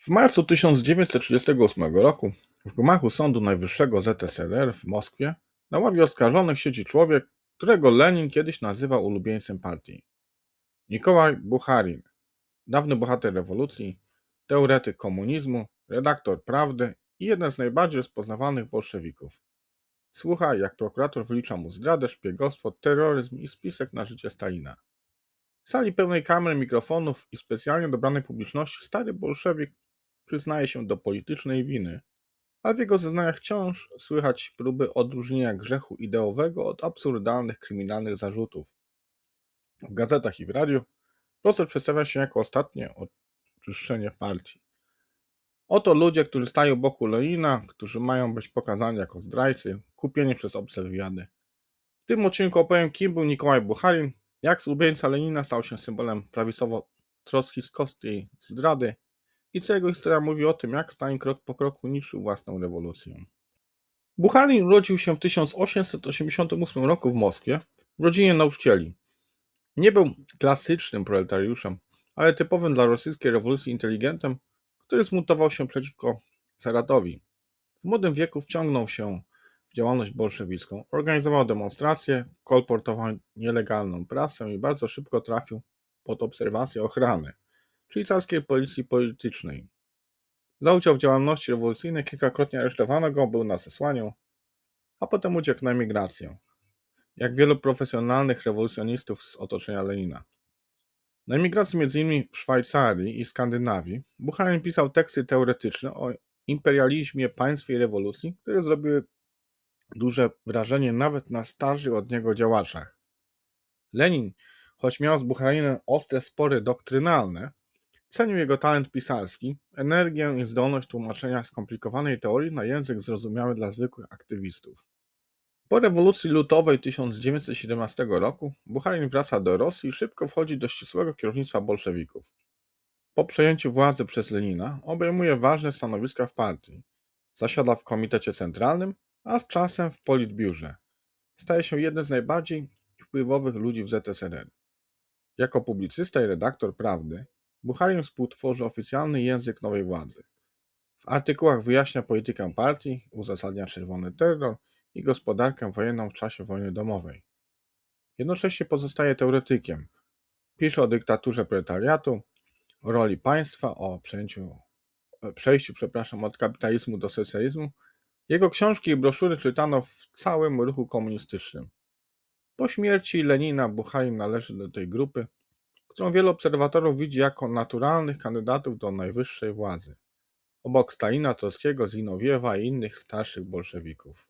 W marcu 1938 roku w gmachu Sądu Najwyższego ZSRR w Moskwie na ławie oskarżonych siedzi człowiek, którego Lenin kiedyś nazywał ulubieńcem partii. Nikołaj Bucharin, dawny bohater rewolucji, teoretyk komunizmu, redaktor Prawdy i jeden z najbardziej rozpoznawanych bolszewików. Słuchaj, jak prokurator wylicza mu zdradę, szpiegostwo, terroryzm i spisek na życie Stalina. W sali pełnej kamer, mikrofonów i specjalnie dobranej publiczności stary bolszewik przyznaje się do politycznej winy, ale w jego zeznaniach wciąż słychać próby odróżnienia grzechu ideowego od absurdalnych kryminalnych zarzutów. W gazetach i w radiu proces przedstawia się jako ostatnie oczyszczenie partii. Oto ludzie, którzy stają boku Lenina, którzy mają być pokazani jako zdrajcy, kupieni przez obce wywiady. W tym odcinku opowiem, kim był Nikołaj Bucharin, jak z ulubieńca Lenina stał się symbolem prawicowo-trockistowskiej zdrady i co jego historia mówi o tym, jak Stalin krok po kroku niszczył własną rewolucję. Bucharin urodził się w 1888 roku w Moskwie w rodzinie nauczycieli. Nie był klasycznym proletariuszem, ale typowym dla rosyjskiej rewolucji inteligentem, który zmutował się przeciwko Saratowi. W młodym wieku wciągnął się w działalność bolszewicką, organizował demonstracje, kolportował nielegalną prasę i bardzo szybko trafił pod obserwację ochrany, czyli carskiej policji politycznej. Za udział w działalności rewolucyjnej kilkakrotnie aresztowano go, był na zesłaniu, a potem uciekł na emigrację, jak wielu profesjonalnych rewolucjonistów z otoczenia Lenina. Na emigracji m.in. w Szwajcarii i Skandynawii Bucharin pisał teksty teoretyczne o imperializmie, państwie i rewolucji, które zrobiły duże wrażenie nawet na starszych od niego działaczach. Lenin, choć miał z Bucharinem ostre spory doktrynalne, cenił jego talent pisarski, energię i zdolność tłumaczenia skomplikowanej teorii na język zrozumiały dla zwykłych aktywistów. Po rewolucji lutowej 1917 roku Bucharin wraca do Rosji i szybko wchodzi do ścisłego kierownictwa bolszewików. Po przejęciu władzy przez Lenina obejmuje ważne stanowiska w partii. Zasiada w komitecie centralnym, a z czasem w politbiurze. Staje się jednym z najbardziej wpływowych ludzi w ZSRR. Jako publicysta i redaktor prawdy, Bucharin współtworzy oficjalny język nowej władzy. W artykułach wyjaśnia politykę partii, uzasadnia czerwony terror i gospodarkę wojenną w czasie wojny domowej. Jednocześnie pozostaje teoretykiem. Pisze o dyktaturze proletariatu, o roli państwa, o przejęciu, przejściu przepraszam, od kapitalizmu do socjalizmu. Jego książki i broszury czytano w całym ruchu komunistycznym. Po śmierci Lenina Bucharin należy do tej grupy, którą wielu obserwatorów widzi jako naturalnych kandydatów do najwyższej władzy, obok Stalina, Trockiego, Zinowiewa i innych starszych bolszewików.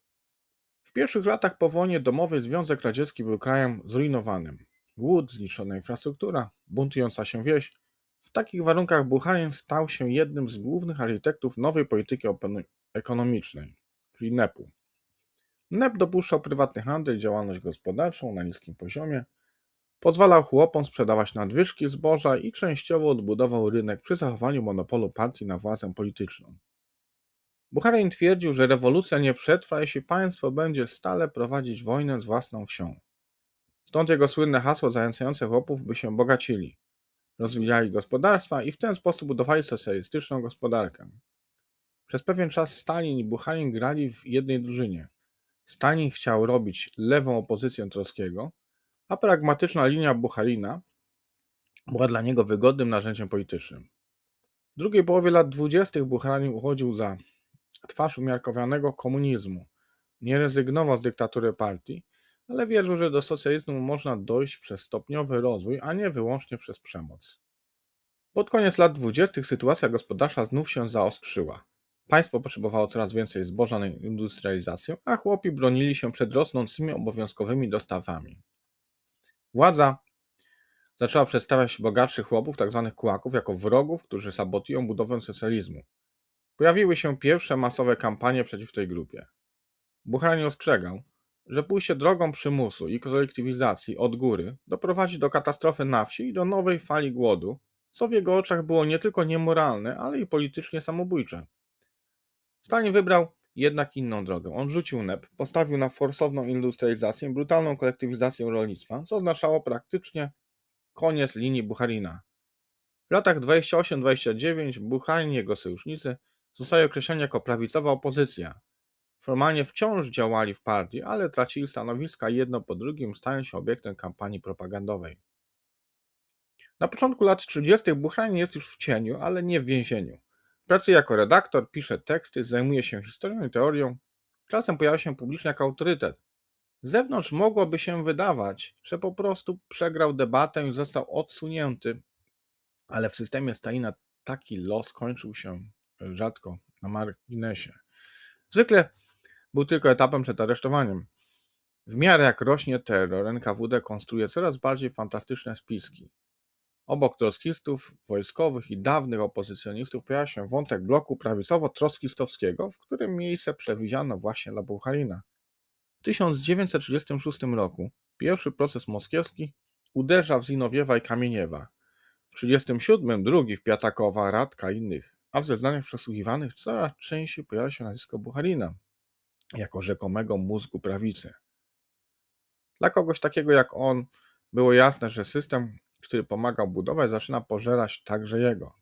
W pierwszych latach po wojnie domowy Związek Radziecki był krajem zrujnowanym. Głód, zniszczona infrastruktura, buntująca się wieś. W takich warunkach Bucharin stał się jednym z głównych architektów nowej polityki ekonomicznej, czyli NEP-u. NEP dopuszczał prywatny handel i działalność gospodarczą na niskim poziomie, pozwalał chłopom sprzedawać nadwyżki zboża i częściowo odbudował rynek przy zachowaniu monopolu partii na władzę polityczną. Bucharin twierdził, że rewolucja nie przetrwa, jeśli państwo będzie stale prowadzić wojnę z własną wsią. Stąd jego słynne hasło zachęcające chłopów, by się bogacili, rozwijali gospodarstwa i w ten sposób budowali socjalistyczną gospodarkę. Przez pewien czas Stalin i Bucharin grali w jednej drużynie. Stalin chciał robić lewą opozycję Trockiego, a pragmatyczna linia Bucharina była dla niego wygodnym narzędziem politycznym. W drugiej połowie lat dwudziestych Bucharin uchodził za twarz umiarkowanego komunizmu. Nie rezygnował z dyktatury partii, ale wierzył, że do socjalizmu można dojść przez stopniowy rozwój, a nie wyłącznie przez przemoc. Pod koniec lat dwudziestych sytuacja gospodarcza znów się zaostrzyła. Państwo potrzebowało coraz więcej zboża na industrializację, a chłopi bronili się przed rosnącymi obowiązkowymi dostawami. Władza zaczęła przedstawiać bogatszych chłopów, tzw. Tak kułaków, jako wrogów, którzy sabotują budowę socjalizmu. Pojawiły się pierwsze masowe kampanie przeciw tej grupie. Bucharin ostrzegał, że pójście drogą przymusu i kolektywizacji od góry doprowadzi do katastrofy na wsi i do nowej fali głodu, co w jego oczach było nie tylko niemoralne, ale i politycznie samobójcze. Stalin wybrał jednak inną drogę. On rzucił NEP, postawił na forsowną industrializację, brutalną kolektywizację rolnictwa, co oznaczało praktycznie koniec linii Bucharina. W latach 28-29 Bucharin i jego sojusznicy zostali określeni jako prawicowa opozycja. Formalnie wciąż działali w partii, ale tracili stanowiska jedno po drugim, stając się obiektem kampanii propagandowej. Na początku lat 30. Bucharin jest już w cieniu, ale nie w więzieniu. Pracuje jako redaktor, pisze teksty, zajmuje się historią i teorią. Czasem pojawia się publicznie jako autorytet. Z zewnątrz mogłoby się wydawać, że po prostu przegrał debatę i został odsunięty, ale w systemie Stalina taki los kończył się rzadko na marginesie. Zwykle był tylko etapem przed aresztowaniem. W miarę jak rośnie terror, NKWD konstruuje coraz bardziej fantastyczne spiski. Obok troskistów wojskowych i dawnych opozycjonistów pojawia się wątek bloku prawicowo-troskistowskiego, w którym miejsce przewidziano właśnie dla Bucharina. W 1936 roku pierwszy proces moskiewski uderza w Zinowiewa i Kamieniewa. W 1937 drugi w Piatakowa, Radka i innych, a w zeznaniach przesłuchiwanych coraz częściej pojawia się nazwisko Bucharina jako rzekomego mózgu prawicy. Dla kogoś takiego jak on było jasne, że system, który pomagał budować, zaczyna pożerać także jego.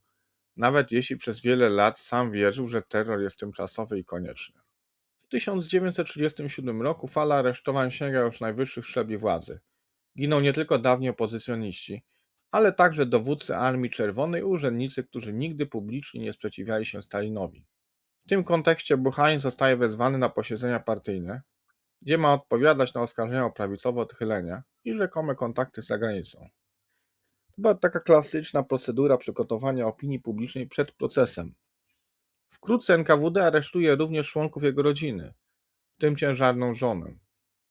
Nawet jeśli przez wiele lat sam wierzył, że terror jest tymczasowy i konieczny. W 1937 roku fala aresztowań sięga już najwyższych szczebli władzy. Giną nie tylko dawni opozycjoniści, ale także dowódcy Armii Czerwonej i urzędnicy, którzy nigdy publicznie nie sprzeciwiali się Stalinowi. W tym kontekście Bucharin zostaje wezwany na posiedzenia partyjne, gdzie ma odpowiadać na oskarżenia o prawicowe odchylenia i rzekome kontakty z zagranicą. Była taka klasyczna procedura przygotowania opinii publicznej przed procesem. Wkrótce NKWD aresztuje również członków jego rodziny, w tym ciężarną żonę.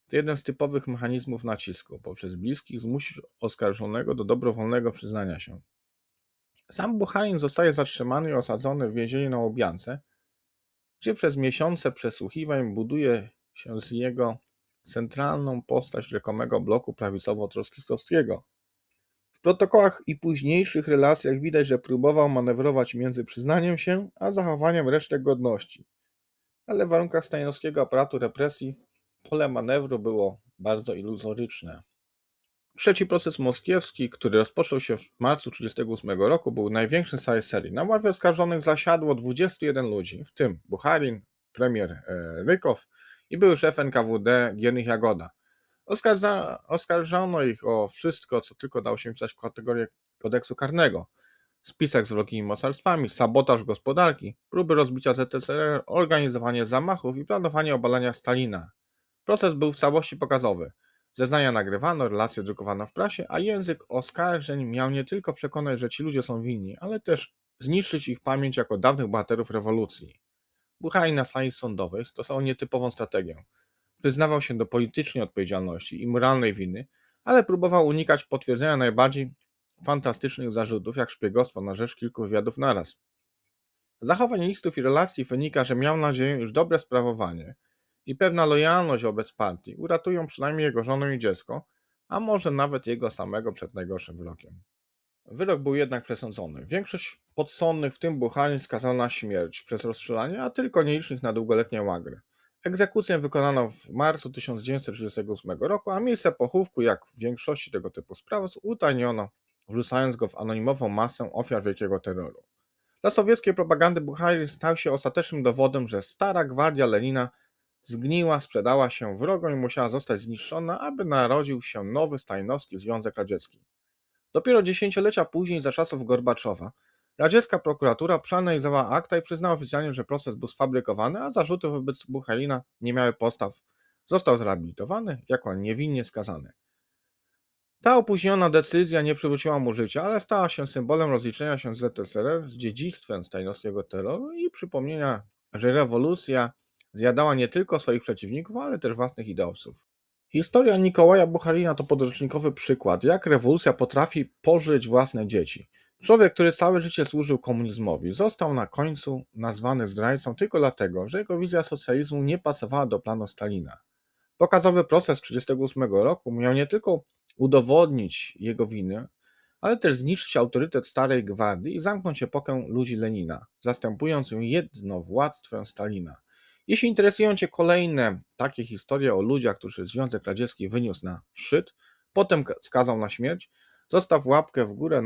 To jeden z typowych mechanizmów nacisku. Poprzez bliskich zmusić oskarżonego do dobrowolnego przyznania się. Sam Bucharin zostaje zatrzymany i osadzony w więzieniu na Łobiance, gdzie przez miesiące przesłuchiwań buduje się z niego centralną postać rzekomego bloku prawicowo-troskistowskiego. Protokołach i późniejszych relacjach widać, że próbował manewrować między przyznaniem się a zachowaniem resztek godności. Ale w warunkach stalinowskiego aparatu represji pole manewru było bardzo iluzoryczne. Trzeci proces moskiewski, który rozpoczął się w marcu 1938 roku, był największym z całej serii. Na ławie oskarżonych zasiadło 21 ludzi, w tym Bucharin, premier e, Rykow i były szef NKWD Giernych Jagoda. Oskarża, oskarżano ich o wszystko, co tylko dało się wpisać w kategorię kodeksu karnego. Spisek z wrogimi mocarstwami, sabotaż gospodarki, próby rozbicia ZSRR, organizowanie zamachów i planowanie obalania Stalina. Proces był w całości pokazowy. Zeznania nagrywano, relacje drukowano w prasie, a język oskarżeń miał nie tylko przekonać, że ci ludzie są winni, ale też zniszczyć ich pamięć jako dawnych bohaterów rewolucji. Bucharin na sali sądowej stosował nietypową strategię. Przyznawał się do politycznej odpowiedzialności i moralnej winy, ale próbował unikać potwierdzenia najbardziej fantastycznych zarzutów, jak szpiegostwo na rzecz kilku wywiadów naraz. Z zachowań listów i relacji wynika, że miał nadzieję, iż dobre sprawowanie i pewna lojalność wobec partii uratują przynajmniej jego żonę i dziecko, a może nawet jego samego przed najgorszym wyrokiem. Wyrok był jednak przesądzony. Większość podsądnych, w tym Bucharin, skazano na śmierć przez rozstrzelanie, a tylko nielicznych na długoletnie łagry. Egzekucję wykonano w marcu 1938 roku, a miejsce pochówku, jak w większości tego typu spraw, utajniono, wrzucając go w anonimową masę ofiar wielkiego terroru. Dla sowieckiej propagandy Bucharin stał się ostatecznym dowodem, że stara gwardia Lenina zgniła, sprzedała się wrogom i musiała zostać zniszczona, aby narodził się nowy Stalinowski Związek Radziecki. Dopiero dziesięciolecia później, za czasów Gorbaczowa, radziecka prokuratura przeanalizowała akta i przyznała oficjalnie, że proces był sfabrykowany, a zarzuty wobec Bucharina nie miały podstaw. Został zrehabilitowany jako niewinnie skazany. Ta opóźniona decyzja nie przywróciła mu życia, ale stała się symbolem rozliczenia się z ZSRR, z dziedzictwem stalinowskiego terroru i przypomnienia, że rewolucja zjadała nie tylko swoich przeciwników, ale też własnych ideowców. Historia Nikołaja Bucharina to podręcznikowy przykład, jak rewolucja potrafi pożyć własne dzieci. Człowiek, który całe życie służył komunizmowi, został na końcu nazwany zdrajcą tylko dlatego, że jego wizja socjalizmu nie pasowała do planu Stalina. Pokazowy proces 1938 roku miał nie tylko udowodnić jego winę, ale też zniszczyć autorytet starej gwardii i zamknąć epokę ludzi Lenina, zastępując ją jednowładztwem Stalina. Jeśli interesują Cię kolejne takie historie o ludziach, którzy Związek Radziecki wyniósł na szczyt, potem skazał na śmierć, zostaw łapkę w górę.